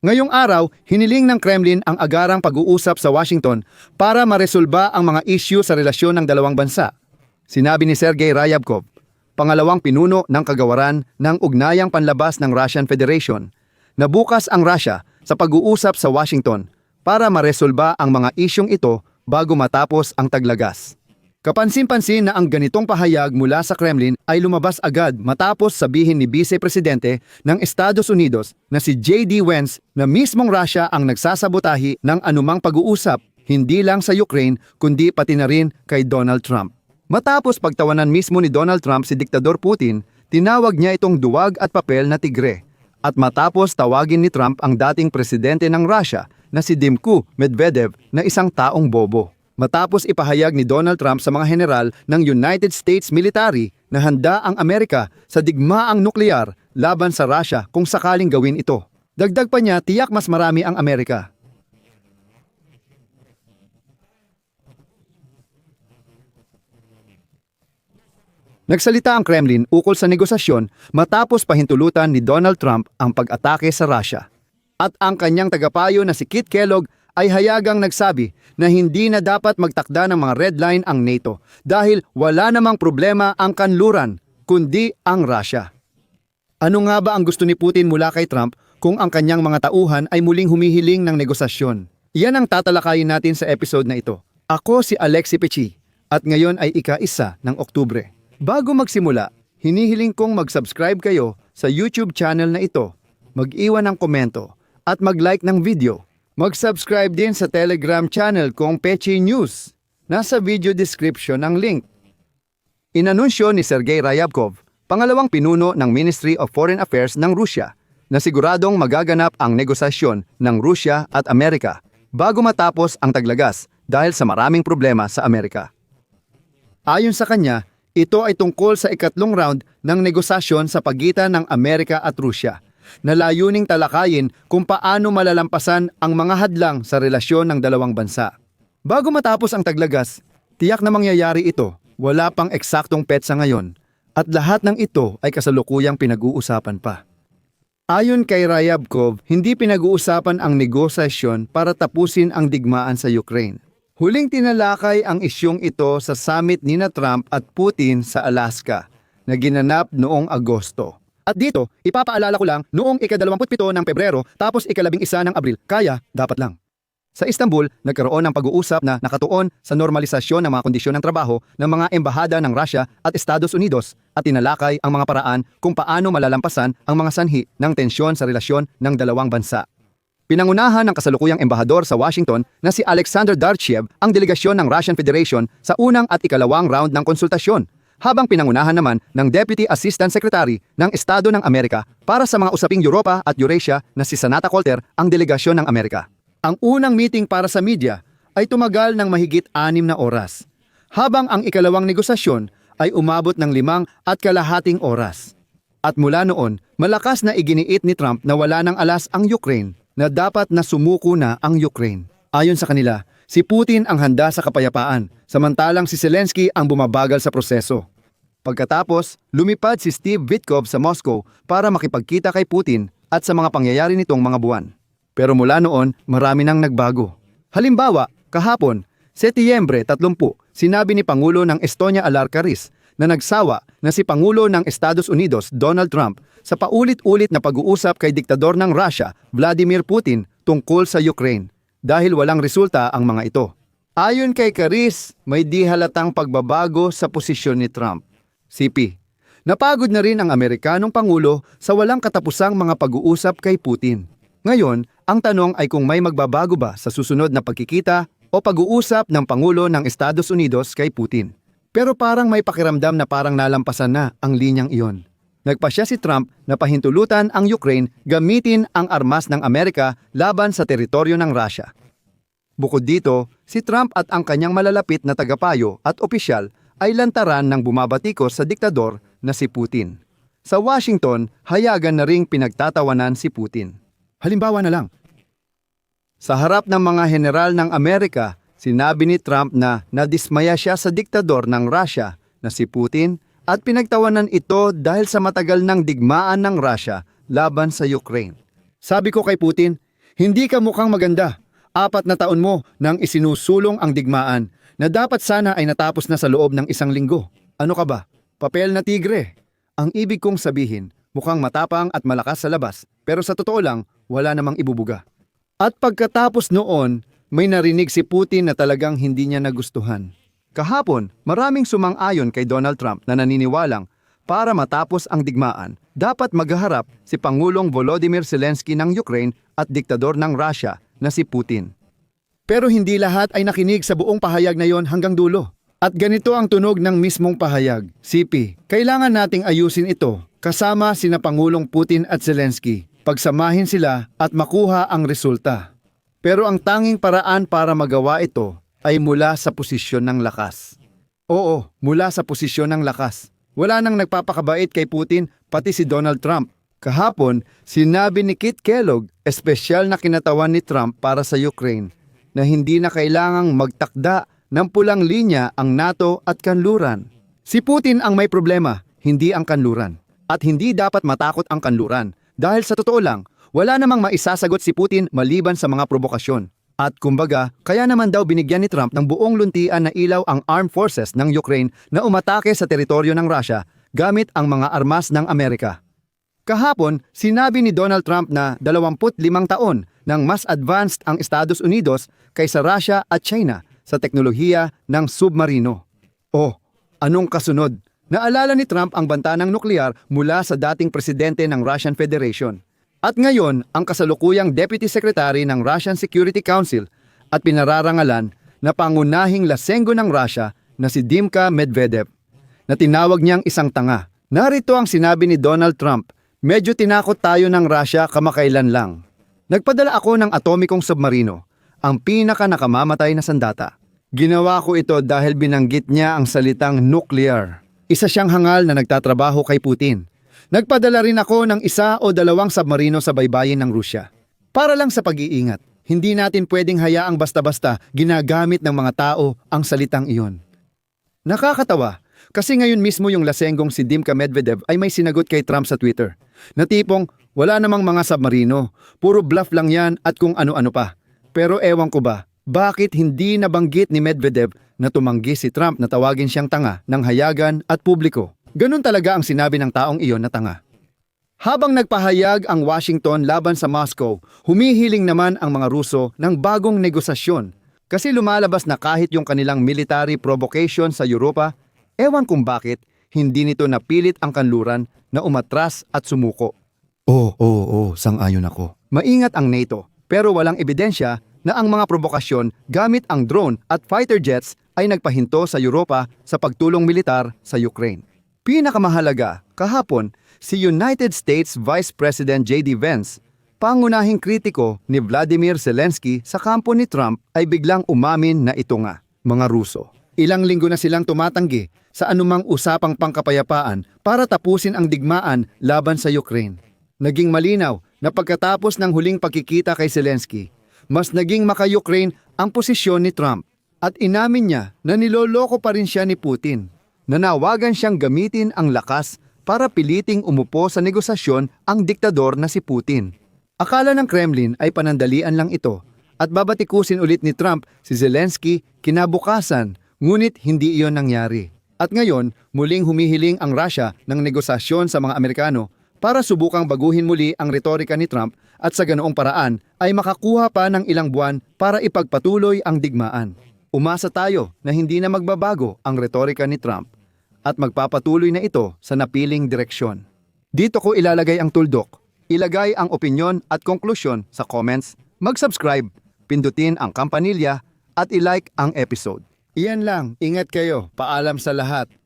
Ngayong araw, hiniling ng Kremlin ang agarang pag-uusap sa Washington para maresolba ang mga issue sa relasyon ng dalawang bansa. Sinabi ni Sergei Ryabkov, pangalawang pinuno ng kagawaran ng ugnayang panlabas ng Russian Federation, na bukas ang Russia sa pag-uusap sa Washington para maresolba ang mga isyong ito bago matapos ang taglagas. Kapansin-pansin na ang ganitong pahayag mula sa Kremlin ay lumabas agad matapos sabihin ni Vice Presidente ng Estados Unidos na si J.D. Vance na mismong Russia ang nagsasabotahi ng anumang pag-uusap hindi lang sa Ukraine kundi pati na rin kay Donald Trump. Matapos pagtawanan mismo ni Donald Trump si Diktador Putin, tinawag niya itong duwag at papel na tigre. At matapos tawagin ni Trump ang dating presidente ng Russia na si Dimku Medvedev na isang taong bobo. Matapos ipahayag ni Donald Trump sa mga general ng United States Military na handa ang Amerika sa digmaang nuklear laban sa Russia kung sakaling gawin ito. Dagdag pa niya tiyak mas marami ang Amerika. Nagsalita ang Kremlin ukol sa negosasyon matapos pahintulutan ni Donald Trump ang pag-atake sa Russia. At ang kanyang tagapayo na si Kit Kellogg ay hayagang nagsabi na hindi na dapat magtakda ng mga red line ang NATO dahil wala namang problema ang kanluran kundi ang Russia. Ano nga ba ang gusto ni Putin mula kay Trump kung ang kanyang mga tauhan ay muling humihiling ng negosasyon? Yan ang tatalakayin natin sa episode na ito. Ako si Alexi Pechi at ngayon ay ika-isa ng Oktubre. Bago magsimula, hinihiling kong mag-subscribe kayo sa YouTube channel na ito, mag-iwan ng komento at mag-like ng video. Mag-subscribe din sa Telegram channel kong Pechi News. Nasa video description ang link. Inanunsyo ni Sergei Ryabkov, pangalawang pinuno ng Ministry of Foreign Affairs ng Rusya, na siguradong magaganap ang negosasyon ng Rusya at Amerika bago matapos ang taglagas dahil sa maraming problema sa Amerika. Ayon sa kanya, ito ay tungkol sa ikatlong round ng negosasyon sa pagitan ng Amerika at Rusya na layuning talakayin kung paano malalampasan ang mga hadlang sa relasyon ng dalawang bansa. Bago matapos ang taglagas, tiyak na mangyayari ito. Wala pang eksaktong petsa ngayon at lahat ng ito ay kasalukuyang pinag-uusapan pa. Ayon kay Ryabkov, hindi pinag-uusapan ang negosasyon para tapusin ang digmaan sa Ukraine. Huling tinalakay ang isyong ito sa summit ni na Trump at Putin sa Alaska na ginanap noong Agosto. At dito, ipapaalala ko lang noong ika-27 ng Pebrero tapos ikalabing isa ng Abril, kaya dapat lang. Sa Istanbul, nagkaroon ng pag-uusap na nakatuon sa normalisasyon ng mga kondisyon ng trabaho ng mga embahada ng Russia at Estados Unidos at tinalakay ang mga paraan kung paano malalampasan ang mga sanhi ng tensyon sa relasyon ng dalawang bansa. Pinangunahan ng kasalukuyang embahador sa Washington na si Alexander Darchev ang delegasyon ng Russian Federation sa unang at ikalawang round ng konsultasyon, habang pinangunahan naman ng Deputy Assistant Secretary ng Estado ng Amerika para sa mga usaping Europa at Eurasia na si Sanata Colter ang delegasyon ng Amerika. Ang unang meeting para sa media ay tumagal ng mahigit anim na oras, habang ang ikalawang negosasyon ay umabot ng limang at kalahating oras. At mula noon, malakas na iginiit ni Trump na wala ng alas ang Ukraine na dapat na sumuko na ang Ukraine. Ayon sa kanila, si Putin ang handa sa kapayapaan, samantalang si Zelensky ang bumabagal sa proseso. Pagkatapos, lumipad si Steve Witkoff sa Moscow para makipagkita kay Putin at sa mga pangyayari nitong mga buwan. Pero mula noon, marami nang nagbago. Halimbawa, kahapon, Setyembre 30, sinabi ni Pangulo ng Estonia Alarkaris na nagsawa na si Pangulo ng Estados Unidos Donald Trump sa paulit-ulit na pag-uusap kay diktador ng Russia Vladimir Putin tungkol sa Ukraine dahil walang resulta ang mga ito. Ayon kay Karis, may di halatang pagbabago sa posisyon ni Trump. CP, napagod na rin ang Amerikanong Pangulo sa walang katapusang mga pag-uusap kay Putin. Ngayon, ang tanong ay kung may magbabago ba sa susunod na pagkikita o pag-uusap ng Pangulo ng Estados Unidos kay Putin. Pero parang may pakiramdam na parang nalampasan na ang linyang iyon. Nagpasya si Trump na pahintulutan ang Ukraine gamitin ang armas ng Amerika laban sa teritoryo ng Russia. Bukod dito, si Trump at ang kanyang malalapit na tagapayo at opisyal ay lantaran ng bumabatikos sa diktador na si Putin. Sa Washington, hayagan na ring pinagtatawanan si Putin. Halimbawa na lang, sa harap ng mga general ng Amerika, sinabi ni Trump na nadismaya siya sa diktador ng Russia na si Putin at pinagtawanan ito dahil sa matagal ng digmaan ng Russia laban sa Ukraine. Sabi ko kay Putin, Hindi ka mukhang maganda. Apat na taon mo nang isinusulong ang digmaan na dapat sana ay natapos na sa loob ng isang linggo. Ano ka ba? Papel na tigre. Ang ibig kong sabihin, mukhang matapang at malakas sa labas, pero sa totoo lang, wala namang ibubuga. At pagkatapos noon, may narinig si Putin na talagang hindi niya nagustuhan. Kahapon, maraming sumang-ayon kay Donald Trump na naniniwalang para matapos ang digmaan, dapat magharap si Pangulong Volodymyr Zelensky ng Ukraine at diktador ng Russia na si Putin. Pero hindi lahat ay nakinig sa buong pahayag na yon hanggang dulo. At ganito ang tunog ng mismong pahayag. CP, kailangan nating ayusin ito kasama sina Pangulong Putin at Zelensky. Pagsamahin sila at makuha ang resulta. Pero ang tanging paraan para magawa ito ay mula sa posisyon ng lakas. Oo, mula sa posisyon ng lakas. Wala nang nagpapakabait kay Putin pati si Donald Trump. Kahapon, sinabi ni Kit Kellogg, espesyal na kinatawan ni Trump para sa Ukraine, na hindi na kailangang magtakda ng pulang linya ang NATO at kanluran. Si Putin ang may problema, hindi ang kanluran. At hindi dapat matakot ang kanluran dahil sa totoo lang, wala namang maisasagot si Putin maliban sa mga provokasyon. At kumbaga, kaya naman daw binigyan ni Trump ng buong luntian na ilaw ang armed forces ng Ukraine na umatake sa teritoryo ng Russia gamit ang mga armas ng Amerika. Kahapon, sinabi ni Donald Trump na 25 taon nang mas advanced ang Estados Unidos kaysa Russia at China sa teknolohiya ng submarino. Oh, anong kasunod? Naalala ni Trump ang banta ng nuklear mula sa dating presidente ng Russian Federation. At ngayon, ang kasalukuyang Deputy Secretary ng Russian Security Council at pinararangalan na pangunahing lasenggo ng Russia na si Dimka Medvedev na tinawag niyang isang tanga. Narito ang sinabi ni Donald Trump, medyo tinakot tayo ng Russia kamakailan lang. Nagpadala ako ng atomikong submarino, ang pinaka nakamamatay na sandata. Ginawa ko ito dahil binanggit niya ang salitang nuclear. Isa siyang hangal na nagtatrabaho kay Putin. Nagpadala rin ako ng isa o dalawang submarino sa baybayin ng Rusya. Para lang sa pag-iingat, hindi natin pwedeng hayaang basta-basta ginagamit ng mga tao ang salitang iyon. Nakakatawa, kasi ngayon mismo yung lasenggong si Dimka Medvedev ay may sinagot kay Trump sa Twitter. Na tipong, wala namang mga submarino, puro bluff lang yan at kung ano-ano pa. Pero ewan ko ba, bakit hindi nabanggit ni Medvedev na tumanggi si Trump na tawagin siyang tanga ng hayagan at publiko? Ganun talaga ang sinabi ng taong iyon na tanga. Habang nagpahayag ang Washington laban sa Moscow, humihiling naman ang mga Ruso ng bagong negosasyon kasi lumalabas na kahit yung kanilang military provocation sa Europa, ewan kung bakit, hindi nito napilit ang kanluran na umatras at sumuko. Oo, oo, oo, sang-ayon ako. Maingat ang NATO, pero walang ebidensya na ang mga provokasyon gamit ang drone at fighter jets ay nagpahinto sa Europa sa pagtulong militar sa Ukraine. Pinakamahalaga, kahapon, si United States Vice President J.D. Vance, pangunahing kritiko ni Vladimir Zelensky sa kampo ni Trump ay biglang umamin na ito nga, mga Ruso. Ilang linggo na silang tumatanggi sa anumang usapang pangkapayapaan para tapusin ang digmaan laban sa Ukraine. Naging malinaw na pagkatapos ng huling pagkikita kay Zelensky, mas naging maka-Ukraine ang posisyon ni Trump at inamin niya na niloloko pa rin siya ni Putin. Nanawagan siyang gamitin ang lakas para piliting umupo sa negosasyon ang diktador na si Putin. Akala ng Kremlin ay panandalian lang ito at babatikusin ulit ni Trump si Zelensky kinabukasan ngunit hindi iyon nangyari. At ngayon, muling humihiling ang Russia ng negosasyon sa mga Amerikano para subukang baguhin muli ang retorika ni Trump at sa ganoong paraan ay makakuha pa ng ilang buwan para ipagpatuloy ang digmaan. Umasa tayo na hindi na magbabago ang retorika ni Trump at magpapatuloy na ito sa napiling direksyon. Dito ko ilalagay ang tuldok. Ilagay ang opinyon at konklusyon sa comments, mag-subscribe, pindutin ang kampanilya at ilike ang episode. Iyan lang, ingat kayo, paalam sa lahat.